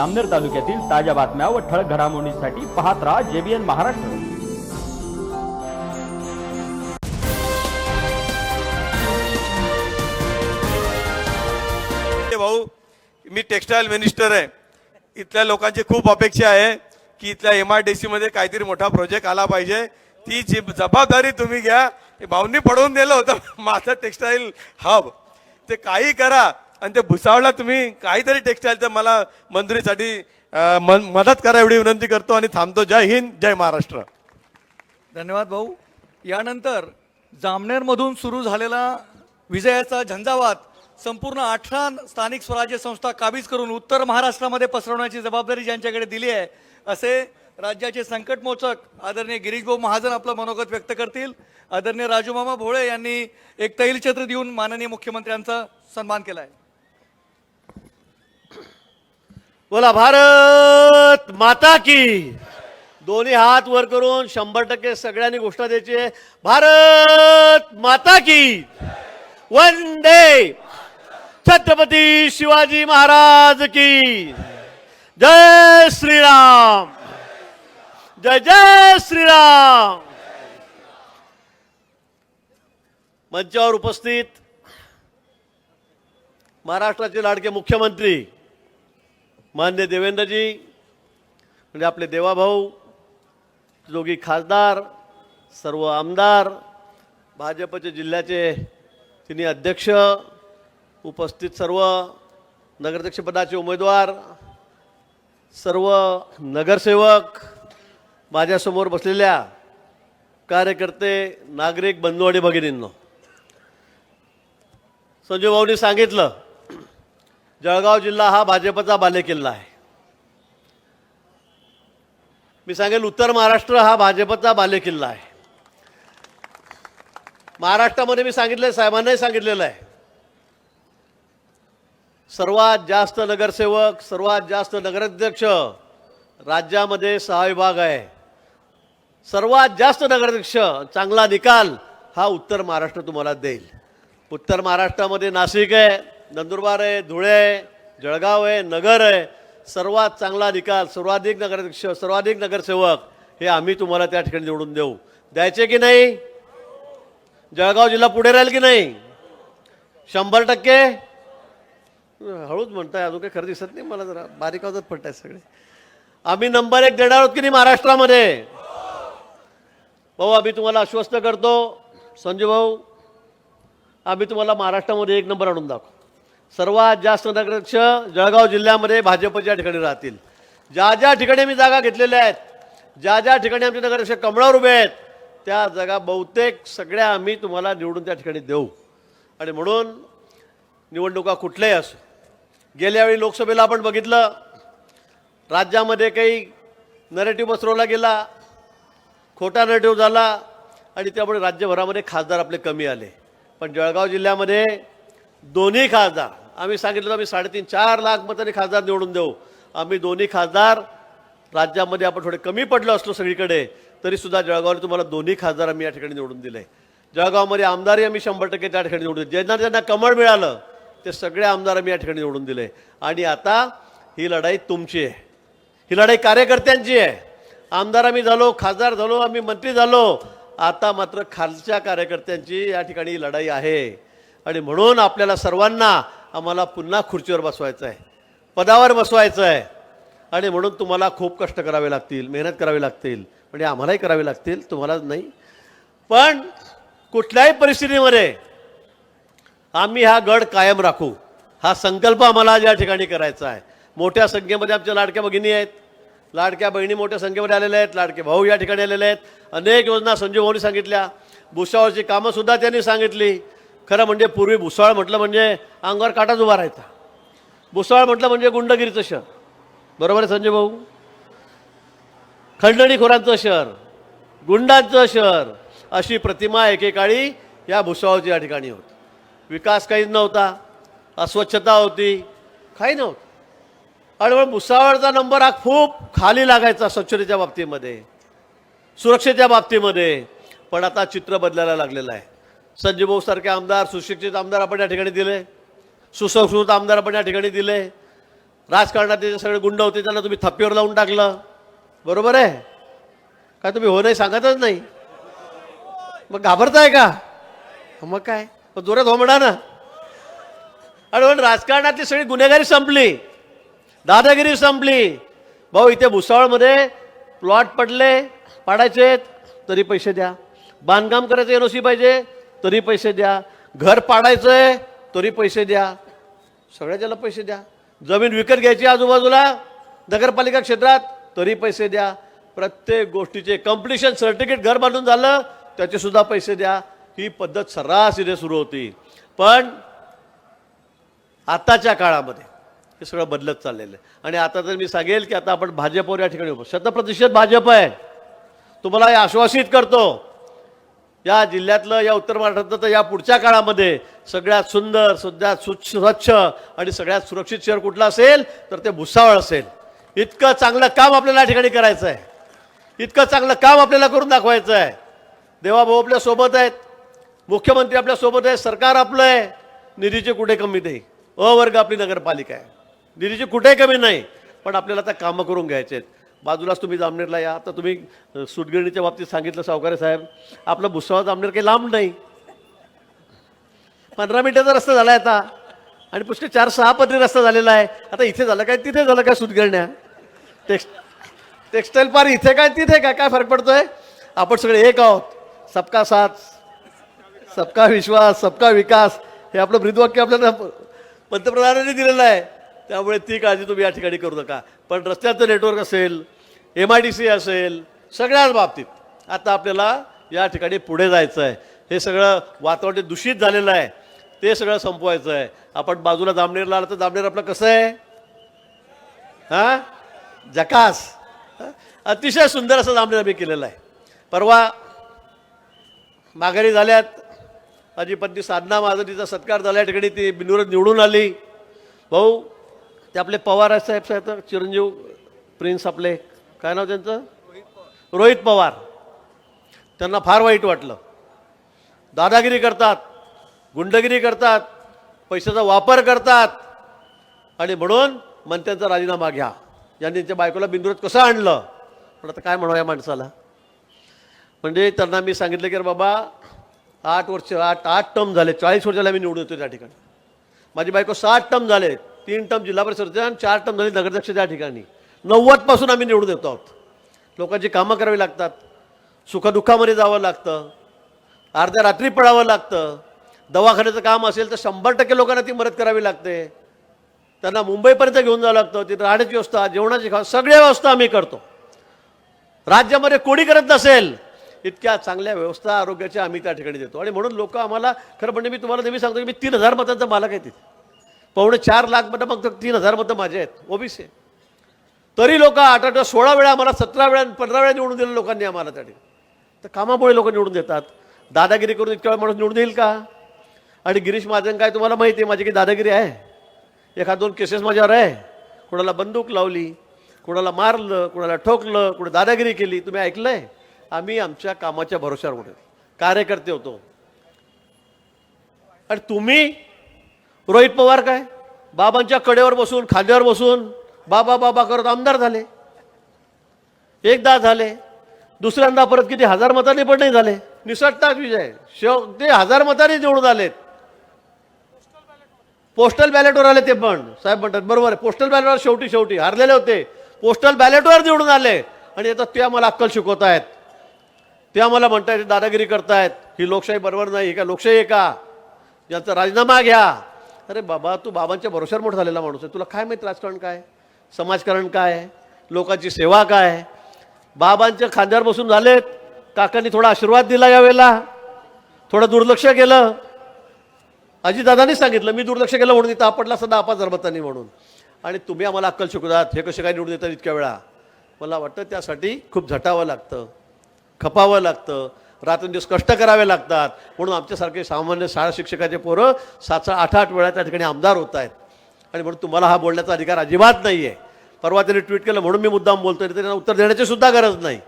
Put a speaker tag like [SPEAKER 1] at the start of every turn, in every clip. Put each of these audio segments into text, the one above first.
[SPEAKER 1] आमनेर तालुक्यातील ताज्या बातम्या व ठळक घडामोडींसाठी पाहत राहा जेबीएन महाराष्ट्र.
[SPEAKER 2] ते भाऊ मी टेक्स्टाईल मिनिस्टर आहे. इथल्या लोकांची खूप अपेक्षा आहे की इथल्या एम आय डी सीमध्ये काहीतरी मोठा प्रोजेक्ट आला पाहिजे. ती जी जबाबदारी तुम्ही घ्या भाऊंनी पडवून दिलं होतं. माझं टेक्स्टाईल हब ते काही करा. आणि ते भुसावळला तुम्ही काहीतरी टेक्स्टाईलचं मला मंजुरीसाठी मदत करा एवढी विनंती करतो आणि थांबतो. जय हिंद जय महाराष्ट्र.
[SPEAKER 3] धन्यवाद भाऊ. यानंतर जामनेरमधून सुरू झालेला विजयाचा झंझावात संपूर्ण अठरा स्थानिक स्वराज्य संस्था काबीज करून उत्तर महाराष्ट्रामध्ये पसरवण्याची जबाबदारी ज्यांच्याकडे दिली आहे असे राज्याचे संकटमोचक आदरणीय गिरीशभाऊ महाजन आपलं मनोगत व्यक्त करतील. आदरणीय राजूमामा भोळे यांनी एक तैलछत्र देऊन माननीय मुख्यमंत्र्यांचा सन्मान केला आहे
[SPEAKER 4] बोला भारत माता की. दोन्ही हात वर करून शंभर टक्के सगळ्यांनी घोषणा द्यायची आहे. भारत माता की. वंदे. छत्रपती शिवाजी महाराज की. जय श्रीराम. जय जय श्रीराम. मंचावर उपस्थित महाराष्ट्राचे लाडके मुख्यमंत्री मान्य देवेंद्रजी म्हणजे आपले देवाभाऊ जोगी खासदार सर्व आमदार भाजपचे जिल्ह्याचे तिन्ही अध्यक्ष उपस्थित सर्व नगराध्यक्षपदाचे उमेदवार सर्व नगरसेवक माझ्यासमोर बसलेल्या कार्यकर्ते नागरिक बंधू आणि भगिनींनो. संजय भाऊनी सांगितलं जळगाव जिल्हा हा भाजपचा बालेकिल्ला आहे. मी सांगेल उत्तर महाराष्ट्र हा भाजपचा बालेकिल्ला आहे. महाराष्ट्रामध्ये मी सांगितलं साहेबांनाही सांगितलेलं आहे. सर्वात जास्त नगरसेवक सर्वात जास्त नगराध्यक्ष राज्यामध्ये सहा विभाग आहे. सर्वात जास्त नगराध्यक्ष चांगला निकाल हा उत्तर महाराष्ट्र तुम्हाला देईल. उत्तर महाराष्ट्रामध्ये नाशिक आहे नंदुरबार आहे धुळे आहे जळगाव आहे नगर आहे. सर्वात चांगला निकाल सर्वाधिक नगराध्यक्ष सर्वाधिक नगरसेवक हे आम्ही तुम्हाला त्या ठिकाणी निवडून देऊ. द्यायचे की नाही? जळगाव जिल्हा पुढे राहील की नाही? शंभर टक्के? हळूच म्हणताय अजून काही खरं दिसत नाही मला जरा. बारीक आवाजात पडताय सगळे. आम्ही नंबर एक देणार आहोत की नाही महाराष्ट्रामध्ये? भाऊ आम्ही तुम्हाला आश्वस्त करतो. संजू भाऊ आम्ही तुम्हाला महाराष्ट्रामध्ये एक नंबर आणून दाखवू. सर्वात जास्त नगराध्यक्ष जळगाव जिल्ह्यामध्ये भाजपच्या ठिकाणी राहतील. ज्या ज्या ठिकाणी मी जागा घेतलेल्या आहेत ज्या ज्या ठिकाणी आमचे नगराध्यक्ष कमळावर उभे आहेत त्या जागा बहुतेक सगळ्या आम्ही तुम्हाला निवडून त्या ठिकाणी देऊ. आणि म्हणून निवडणुका कुठल्याही असो गेल्या वेळी लोकसभेला आपण बघितलं राज्यामध्ये काही नरेटिव्ह पसरवला गेला खोटा नरेटिव्ह झाला आणि त्यामुळे राज्यभरामध्ये खासदार आपले कमी आले. पण जळगाव जिल्ह्यामध्ये दोन्ही खासदार. आम्ही सांगितलं आम्ही साडेतीन चार लाख मतांनी खासदार निवडून देऊ. आम्ही दोन्ही खासदार राज्यामध्ये आपण थोडे कमी पडलो असलो सगळीकडे तरीसुद्धा जळगावला तुम्हाला दोन्ही खासदार आम्ही या ठिकाणी निवडून दिले जळगावमध्ये आमदारही आम्ही शंभर टक्के त्या ठिकाणी निवडून दिले ज्यांना ज्यांना कमळ मिळालं ते सगळे आमदार आम्ही या ठिकाणी निवडून दिले आणि आता ही लढाई तुमची आहे. ही लढाई कार्यकर्त्यांची आहे. आमदार आम्ही झालो खासदार झालो आम्ही मंत्री झालो. आता मात्र खालच्या कार्यकर्त्यांची या ठिकाणी ही लढाई आहे. आणि म्हणून आपल्याला सर्वांना आम्हाला पुन्हा खुर्चीवर बसवायचं आहे. पदावर बसवायचं आहे. आणि म्हणून तुम्हाला खूप कष्ट करावे लागतील मेहनत करावी लागतील म्हणजे आम्हालाही करावे लागतील तुम्हालाच नाही. पण कुठल्याही परिस्थितीमध्ये आम्ही हा गड कायम राखू. हा संकल्प आम्हाला आज या ठिकाणी करायचा आहे. मोठ्या संख्येमध्ये आमच्या लाडक्या भगिनी आहेत. लाडक्या बहिणी मोठ्या संख्येमध्ये आलेल्या आहेत. लाडके भाऊ या ठिकाणी आलेले आहेत. अनेक योजना संजीव भाऊनी सांगितल्या. भुसावळची कामंसुद्धा त्यांनी सांगितली. खरं म्हणजे पूर्वी भुसाळ म्हटलं म्हणजे अंगावर काटाच उभा राहायचा. भुसाळ म्हटलं म्हणजे गुंडगिरीचं शहर. बरोबर आहे संजय भाऊ? खंडणीखोरांचं शहर गुंडांचं शहर अशी प्रतिमा एकेकाळी या भुसावळच्या या ठिकाणी होती. विकास काहीच नव्हता अस्वच्छता होती काही नव्हतं. आणि मग भुसावळचा नंबर हा खूप खाली लागायचा स्वच्छतेच्या बाबतीमध्ये सुरक्षेच्या बाबतीमध्ये पण आता चित्र बदलायला लागलेलं आहे. संजय सारखे आमदार सुशिक्षित आमदार आपण या ठिकाणी दिले. सुसंस्कृत आमदार आपण या ठिकाणी दिले. राजकारणात जे सगळे गुंड होते त्यांना तुम्ही थप्पीवर लावून टाकलं. बरोबर आहे? काय तुम्ही हो नाही सांगतच नाही. मग घाबरताय का? मग काय? मग जोरात हो म्हणा ना. अरे म्हणून हो राजकारणातली सगळी गुन्हेगारी संपली. दादागिरी संपली. भाऊ इथे भुसावळमध्ये प्लॉट पडले. पाडायचे तरी पैसे द्या. बांधकाम करायचं एन ओ सी पाहिजे. तरी पैसे द्या. घर पाडायचं आहे तरी पैसे द्या. सगळ्याच्याला पैसे द्या. जमीन विकत घ्यायची आजूबाजूला नगरपालिका क्षेत्रात तरी पैसे द्या. प्रत्येक गोष्टीचे कम्प्लिशन सर्टिफिकेट घर बांधून झालं त्याचे सुद्धा पैसे द्या. ही पद्धत सर्रास इथे सुरू होती. पण आताच्या काळामध्ये हे सगळं बदलत चाललेलं आहे. आणि आता तर मी सांगेल की आता आपण भाजपवर या ठिकाणी शतप्रतिशत भाजप आहे. तुम्हाला हे आश्वासित करतो. या जिल्ह्यातलं या उत्तर महाराष्ट्रातलं तर या पुढच्या काळामध्ये सगळ्यात सुंदर सगळ्यात स्वच्छ स्वच्छ आणि सगळ्यात सुरक्षित शहर कुठलं असेल तर ते भुसावळ असेल. इतकं चांगलं काम आपल्याला या ठिकाणी करायचं आहे इतकं चांगलं काम आपल्याला करून दाखवायचं आहे देवाभाऊ आपल्यासोबत आहेत. मुख्यमंत्री आपल्यासोबत आहे सरकार आपलं आहे. निधीची कुठे कमी नाही. अ वर्ग आपली नगरपालिका आहे. निधीची कुठे कमी नाही. पण आपल्याला आता कामं करून घ्यायचे आहेत. बाजूलाच तुम्ही जामनेरला या. आता तुम्ही सुटगिरणीच्या बाबतीत सांगितलं सावकारे साहेब. आपलं भुसावळ जामनेर काही लांब नाही. पंधरा मिनिटाचा रस्ता झाला आहे आता. आणि पुष्कळ चार सहा पदरी रस्ता झालेला आहे. आता इथे झालं काय तिथे झालं काय सूतगिरण्या टेक्स्ट टेक्स्टाईल पार इथे काय तिथे काय काय फरक पडतोय? आपण सगळे एक आहोत. सबका साथ सबका विश्वास सबका विकास. हे आपलं ब्रीदवाक्य आपल्याला पंतप्रधानांनी दिलेलं आहे. त्यामुळे ती काळजी तुम्ही या ठिकाणी करू नका. पण रस्त्याचं नेटवर्क असेल एम आय डी सी असेल सगळ्याच बाबतीत आता आपल्याला या ठिकाणी पुढे जायचं आहे हे सगळं वातावरण दूषित झालेलं आहे ते सगळं संपवायचं आहे आपण बाजूला जामनेरला आलं तर जामनेर आपलं कसं आहे? हां? जकास. अतिशय सुंदर असं जामनेर आम्ही केलेलं आहे. परवा माघारी झाल्यात. माझी पत्नी साधना माझा तिचा सत्कार झाल्या ठिकाणी ती बिनविरोध निवडून आली. भाऊ ते आपले पवार साहेब साहेब चिरंजीव प्रिन्स आपले काय नाव त्यांचं? रोहित पवार. त्यांना फार वाईट वाटलं. दादागिरी करतात गुंडगिरी करतात पैशाचा वापर करतात. आणि म्हणून मंत्र्यांचा राजीनामा घ्या. यांनी त्यांच्या बायकोला बिंदुरात कसं आणलं? पण आता काय म्हणावं या माणसाला? म्हणजे त्यांना मी सांगितलं की अरे बाबा आठ वर्ष आठ आठ टर्म झाले. चाळीस वर्षाला मी निवडून येतो त्या ठिकाणी. माझी बायको सात टर्म झाले तीन टर्म जिल्हा परिषद आणि चार टर्म झाली नगराध्यक्ष त्या ठिकाणी. नव्वदपासून आम्ही निवडून येतो आहोत. लोकांची कामं करावी लागतात. सुखदुःखामध्ये जावं लागतं. अर्ध्या रात्री पडावं लागतं. दवाखान्याचं काम असेल तर शंभर टक्के लोकांना ती मदत करावी लागते. त्यांना मुंबईपर्यंत घेऊन जावं लागतं. तिथं राहण्याची व्यवस्था जेवणाची खा सगळ्या व्यवस्था आम्ही करतो. राज्यामध्ये कोणी करत नसेल इतक्या चांगल्या व्यवस्था आरोग्याच्या आम्ही त्या ठिकाणी देतो. आणि म्हणून लोक आम्हाला खरं म्हणजे मी तुम्हाला नेहमी सांगतो की मी तीन हजार मतांचा मालक आहे तिथे. पावणे चार लाख मतं फक्त तीन हजार मतं माझे आहेत ओबीसी तरी लोक आठ आठ सोळा वेळा आम्हाला सतरा वेळा पंधरा वेळा निवडून दिलं लोकांनी आम्हाला त्या ठिकाणी. तर कामामुळे लोक निवडून देतात. दादागिरी करून इतक्या वेळा माणूस निवडून येईल का? आणि गिरीश महाजन काय तुम्हाला माहिती आहे? माझी काही दादागिरी आहे. एखाद दोन केसेस माझ्यावर आहे. कोणाला बंदूक लावली कोणाला मारलं कोणाला ठोकलं कोणी दादागिरी केली तुम्ही ऐकलं आहे आम्ही आमच्या कामाच्या भरोश्यावर होतो कार्यकर्ते होतो. आणि तुम्ही रोहित पवार काय? बाबांच्या कडेवर बसून खांद्यावर बसून बाबा बाबा करत आमदार झाले. एकदा झाले. दुसऱ्यांदा परत किती? हजार मतांनी पण नाही झाले. निसटतात विजय. शेव ते हजार मतांनी निवडून आलेत. पोस्टल बॅलेटवर आले ते पण. साहेब म्हणतात बरोबर आहे. पोस्टल बॅलेटवर शेवटी शेवटी. हारलेले होते. पोस्टल बॅलेटवर निवडून आले. आणि आता ते आम्हाला अक्कल शिकवत आहेत. ते आम्हाला म्हणतायत दादागिरी करतायत. ही लोकशाही बरोबर नाही. का लोकशाही आहे का? याचा राजीनामा घ्या. अरे बाबा तू बाबांच्या भरोश्यावर मोठा झालेला माणूस आहे. तुला काय माहीत राजकारण काय समाजकारण काय लोकांची सेवा काय बाबांच्या खांद्यावर बसून झालेत. काकांनी थोडा आशीर्वाद दिला यावेळेला. थोडं दुर्लक्ष केलं. अजितदादांनी सांगितलं मी दुर्लक्ष केलं म्हणून इथं आपटला सदा आपा जरबतांनी म्हणून. आणि तुम्ही आम्हाला अक्कल शिकवतात. हे कसे काय निवडून देतात इतक्या वेळा? मला वाटतं त्यासाठी खूप झटावं लागतं. खपावं लागतं. रात्रंदिवस कष्ट करावे लागतात. म्हणून आमच्यासारखे सामान्य शाळा शिक्षकाचे पोरं सात सात आठ आठ वेळा त्या ठिकाणी आमदार होत आहेत आणि म्हणून तुम्हाला हा बोलण्याचा अधिकार अजिबात नाही आहे परवा त्यांनी ट्विट केलं म्हणून मी मुद्दाम बोलतोय त्यांना उत्तर देण्याची सुद्धा गरज नाही.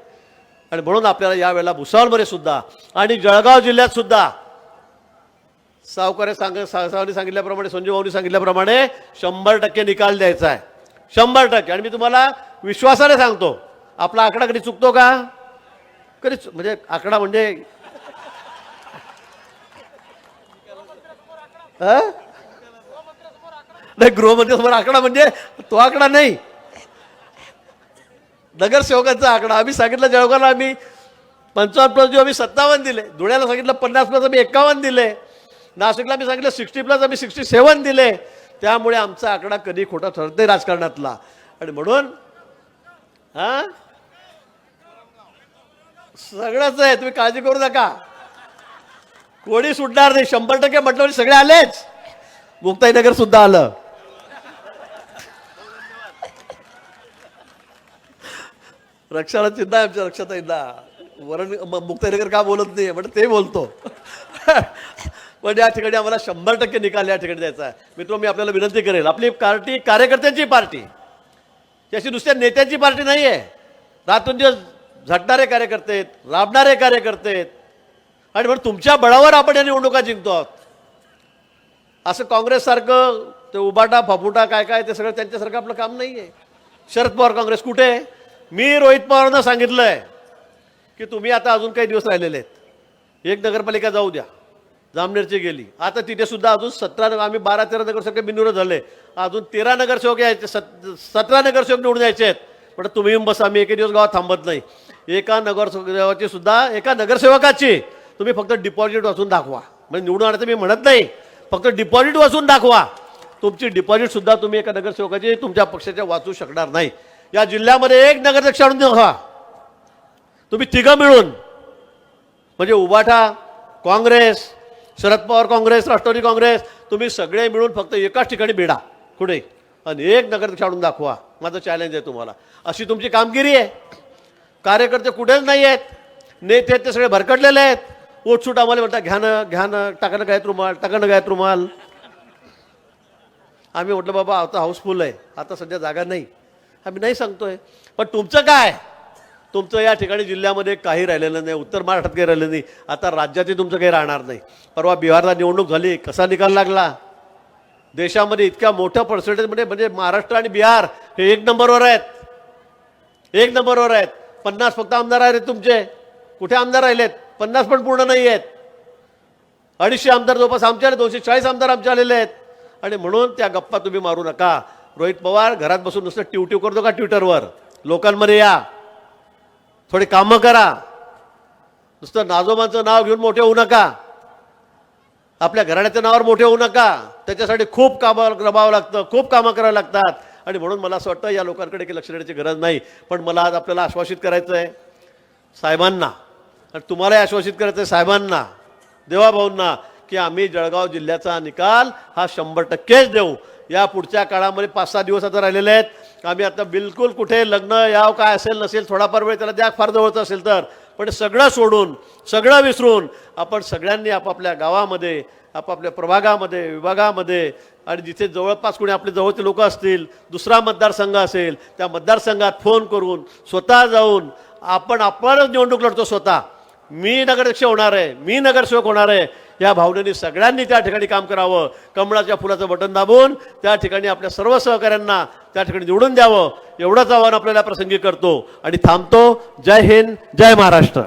[SPEAKER 4] आणि म्हणून आपल्याला यावेळेला भुसावळमध्ये सुद्धा आणि जळगाव जिल्ह्यात सुद्धा सावकारे सांग सावनी सांगितल्याप्रमाणे संजू भाऊनी सांगितल्याप्रमाणे शंभर टक्के निकाल द्यायचा आहे. शंभर टक्के. आणि मी तुम्हाला विश्वासाने सांगतो आपला आकडा कधी चुकतो का? कधी म्हणजे आकडा म्हणजे नाही गृहमंत्री समोर आकडा म्हणजे तो आकडा नाही. नगरसेवकांचा आकडा. आम्ही सांगितलं जळगावला आम्ही पंचावन्न प्लस देऊ आम्ही सत्तावन्न दिले. धुळ्याला सांगितलं पन्नास प्लस आम्ही एकावन्न दिले. नाशिकला मी सांगितलं सिक्स्टी प्लस आम्ही सिक्स्टी सेवन दिले. त्यामुळे आमचा आकडा कधी खोटा ठरत नाही राजकारणातला. आणि म्हणून हा? सगळंच आहे तुम्ही काळजी करू नका. कोणी सुटणार नाही शंभर टक्के म्हटलं सगळे आलेच. मुक्ताईनगर सुद्धा आलं. रक्षाला चिंता आहे आमच्या लक्षात येईल वरण मुक्ताईनगर का बोलत नाही म्हणजे ते बोलतो. पण या ठिकाणी आम्हाला शंभर टक्के निकाल या ठिकाणी द्यायचा आहे. मित्र मी आपल्याला विनंती करेल आपली पार्टी कार्यकर्त्यांची पार्टी. त्याची नुसत्या नेत्यांची पार्टी नाही आहे दिवस झटणारे कार्यकर्ते आहेत, लाभणारे कार्यकर्ते आहेत. आणि म्हणून तुमच्या बळावर आपण या निवडणुका जिंकतो आहोत. असं काँग्रेससारखं ते उबाटा फपुटा काय काय ते सगळं त्यांच्यासारखं आपलं काम नाही आहे शरद पवार काँग्रेस कुठे आहे? मी रोहित पवारांना सांगितलं आहे की तुम्ही आता अजून काही दिवस राहिलेले आहेत. एक नगरपालिका जाऊ द्या. जामनेरची गेली. आता तिथे सुद्धा अजून सतरा आम्ही बारा तेरा नगरसेवक बिनविरोध झाले. अजून तेरा नगरसेवक यायचे सत सतरा नगरसेवक निवडून यायचे आहेत. पण तुम्ही बस बसा आम्ही एके दिवस गावात थांबत नाही. एका नगरसेवकाची सुद्धा एका नगरसेवकाची. तुम्ही फक्त डिपॉझिट वाचून दाखवा. म्हणजे निवडून आणायचं मी म्हणत नाही. फक्त डिपॉझिट वाचून दाखवा. तुमची डिपॉझिट सुद्धा तुम्ही एका नगरसेवकाची तुमच्या पक्षाच्या वाचू शकणार नाही. या जिल्ह्यामध्ये एक नगराध्यक्ष आणून दाखवा. तुम्ही तिघं मिळून. म्हणजे उबाठा काँग्रेस शरद पवार काँग्रेस राष्ट्रवादी काँग्रेस तुम्ही सगळे मिळून फक्त एकाच ठिकाणी भिडा. कुठे? आणि एक नगराध्यक्ष आणून दाखवा. माझं चॅलेंज आहे तुम्हाला. अशी तुमची कामगिरी आहे. कार्यकर्ते कुठेच नाही आहेत. नेते ते सगळे भरकटलेले आहेत. ओटसूट आम्हाला म्हणतात घ्यानं घ्यानं टाकणं गायत रुमाल टाकणं गायत रुमाल. आम्ही म्हटलं बाबा आता हाऊसफुल आहे. आता सध्या जागा नाही. आम्ही नाही सांगतोय. पण तुमचं काय? तुमचं या ठिकाणी जिल्ह्यामध्ये काही राहिलेलं नाही उत्तर महाराष्ट्रात काही राहिलं नाही. आता राज्यातही तुमचं काही राहणार नाही. परवा बिहारला निवडणूक झाली कसा निकाल लागला? देशामध्ये इतक्या मोठ्या पर्सेंटेजमध्ये म्हणजे महाराष्ट्र आणि बिहार हे एक नंबरवर आहेत. एक नंबरवर आहेत. पन्नास फक्त आमदार आहेत तुमचे. कुठे आमदार राहिलेत? पन्नास पण पूर्ण नाही आहेत. अडीचशे आमदार जवळपास आमचे आले दोनशे चाळीस आमदार आमचे आलेले आहेत. आणि म्हणून त्या गप्पा तुम्ही मारू नका. रोहित पवार घरात बसून नुसतं ट्यूट्यू करतो का ट्विटरवर? लोकांमध्ये या. थोडी कामं करा. नुसतं नाजोबांचं नाव घेऊन मोठे होऊ नका. आपल्या घराण्याच्या नावावर मोठे होऊ नका. त्याच्यासाठी खूप कामं रबावं लागतं खूप कामं करावं लागतात. आणि म्हणून मला असं वाटतं या लोकांकडे काही लक्ष देण्याची गरज नाही. पण मला आज आपल्याला आश्वासित करायचं आहे साहेबांना आणि तुम्हालाही आश्वासित करायचं आहे साहेबांना देवाभाऊंना की आम्ही जळगाव जिल्ह्याचा निकाल हा शंभर टक्केच देऊ. या पुढच्या काळामध्ये पाच सहा दिवस आता राहिलेले आहेत. आम्ही आता बिलकुल कुठे लग्न याव काय असेल नसेल थोडाफार वेळ त्याला द्या फार जवळचं असेल तर. पण सगळं सोडून सगळं विसरून आपण सगळ्यांनी आपापल्या गावामध्ये आपापल्या प्रभागामध्ये विभागामध्ये आणि जिथे जवळपास कोणी आपले जवळचे लोक असतील दुसरा मतदारसंघ असेल त्या मतदारसंघात फोन करून स्वतः जाऊन आपण आपणच निवडणूक लढतो स्वतः. मी नगराध्यक्ष होणार आहे मी नगरसेवक होणार आहे या भावनेने सगळ्यांनी त्या ठिकाणी काम करावं. कमळाच्या फुलाचं बटन दाबून त्या ठिकाणी आपल्या सर्व सहकाऱ्यांना त्या ठिकाणी निवडून द्यावं. एवढंच आव्हान आपल्याला प्रसंगी करतो. आणि थांबतो. जय हिंद जय महाराष्ट्र.